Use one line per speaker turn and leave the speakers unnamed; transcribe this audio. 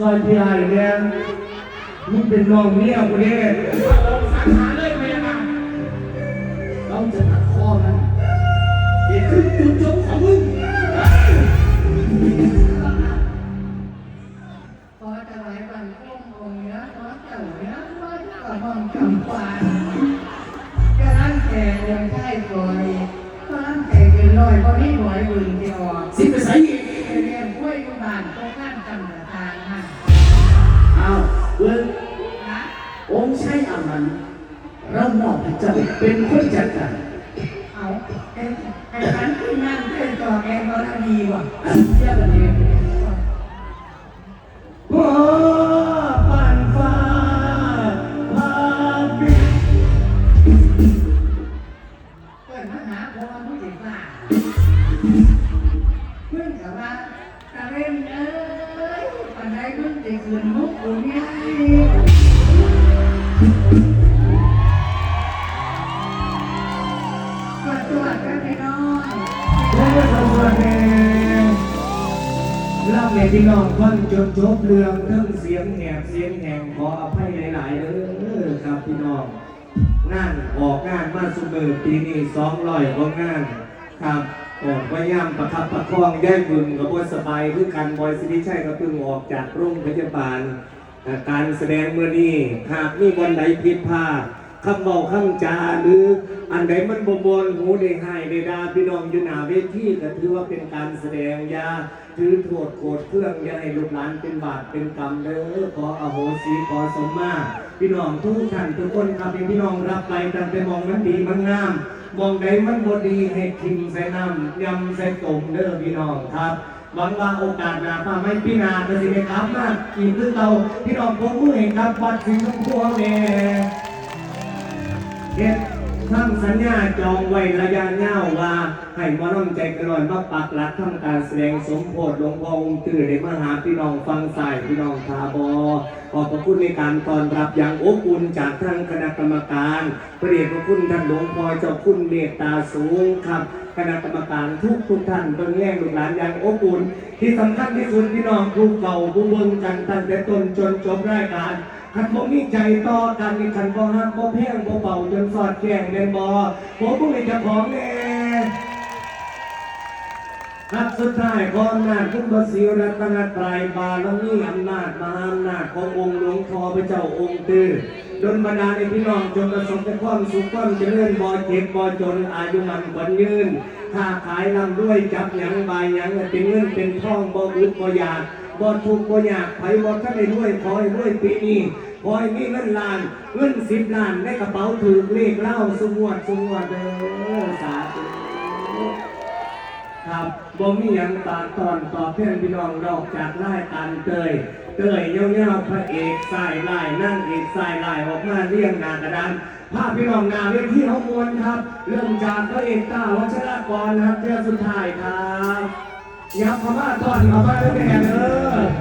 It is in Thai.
ซอยพี่ไอ้เนี่ยมึงเป็นน้องเมียกูเนี่ย
ลงสังหารเลยไหมครับ
เราจะตัดคอมันนี่คือจุดจบของมึง
ขอถวายบังคมองค์เนื้อขอเจ้าเนื้อขอเจ้าห้องจำปานกำลังแก่ยังใช่ฝอยกำลังแก่กินลอยเพราะนี่หวยบุญที่ออก
สิไปใส่อีก
เรียนกล้วยกุบานโตข้ามกำเนิดทางฮะ
ชายอามันเรามอบให้เจ้าเป็นคนจัดการ
เอาไอ้ไอ้ฉันที่นั่งเป็นจอแกบารมีว่ะ
เทียบกันเองโอ้ปันฟ้าพาบิ
เกิดมาหาพอผู้หญิงว่าเพื่อนกับว่าตะเล่นเอ้ยปันไดเพื่อนจะคืนมุกอุ่นยั ยก็ตรวจกันไปน้อย
เพื่อนเราตัวเองเล่านพี่น้องคนจนจบเรื่องเรื่องเสียงแหบเสียงแหงขออภัยหลายๆเด้อครับพี่น้องงานออกงานมาสุเมอปีนี้สองร้อยกว่างานครับออกพยายามประคับประคองแย่บุญกับว่าสบายคือกันบอยสิริชัยก็เพิ่งออกจากโรงพยาบาล การแสดงเมื่อนี้หากมีวันใดผิดพลาดคำบอกคำจาหรืออันใดมันบมวนหูได้ให้ได้ดาพี่น้องอยู่หนาเวทีก็ถือว่าเป็นการแสดงยาถือโทษโกรธเครื่องอย่าให้ลูกหลานเป็นบาปเป็นกรรมเด้อขออโหสิขอสมมาพี่น้องทุกท่านทุกคนครับพี่น้องรับไปตั้งแต่มองมันดีมันงามมองใดมันบ่ดีให้ทิมใส่น้ำยำใส่ต้มเด้อพี่น้องครับ หวังว่าโอกาสหน้าฟ้าไม่พี่นาจะสิได้ครับมากกินคือเราพี่น้องพวกมือเองครับวัดสิงห์ทองพวงเนี่ย ทำสัญญาจองไว้ระยะยาวว่าให้มาน้อมใจกระลอยมาปักหลักทำการแสดงสมโพธิหลวงพ่อองค์ตื่นได้มหาพี่น้องฟังสายพี่น้องทาบอขอบพระคุณในการต้อนรับอย่างอบอุ่นจากทางคณะกรรมการพระเดชพระคุณท่านหลวงพ่อเจ้าคุณเมตตาสูงครับคณะกรรมการทุกทุกท่านเบิ่งแย่งลูกหลานอย่างอบอุ่นที่สำคัญที่สุดพี่น้องผู้เก่าผู้เบิ่งกันตั้งแต่ต้นจนจบรายการ ขันบ่มีใจต่อกันนี่ขันบ่ฮักบ่เพียงบ่เป่าจนสอดแจ้งแม่นบ่ผมบ่มีเจ้าของแน่ครับสุดท้ายขออำนาคุณพระศรีรัตนตรัยบารมีอำนาจมหาอำนาจขององค์หลวงพ่อพระเจ้าองค์ตื้อดลบันดาให้พี่น้องจงประสบแต่ความสุขความเจริญบ่เจ็บบ่จนอายุมันขวัญยืนค้าขายร่ำรวยจับหยังบายหยังเป็นเงินเป็นทองบ่อึดบ่อยาก บ่ทุกบ่อยากไผบ่ทันได้รวยขอให้รวยปีนี้ขอให้มีเงินล้านเงินสิบล้านในกระเป๋าถือเลขเล่าสงวดสงวดเด้อสาธุครับบ่มีหยังตาตอนตอบแทนพี่น้องดอกจากรายการเตยเตยเย้าๆพระเอกสายลายนั่งเอกสายลายออกมาเรียงหน้ากระดานภาพพี่น้องหนาเวทีเฮามวลครับ เริ่มจากพระเอกตาวัชรกรนะครับเจ้าสุดท้ายครับ ยามพม่าตอนพม่าได้เป็นไงเด้อ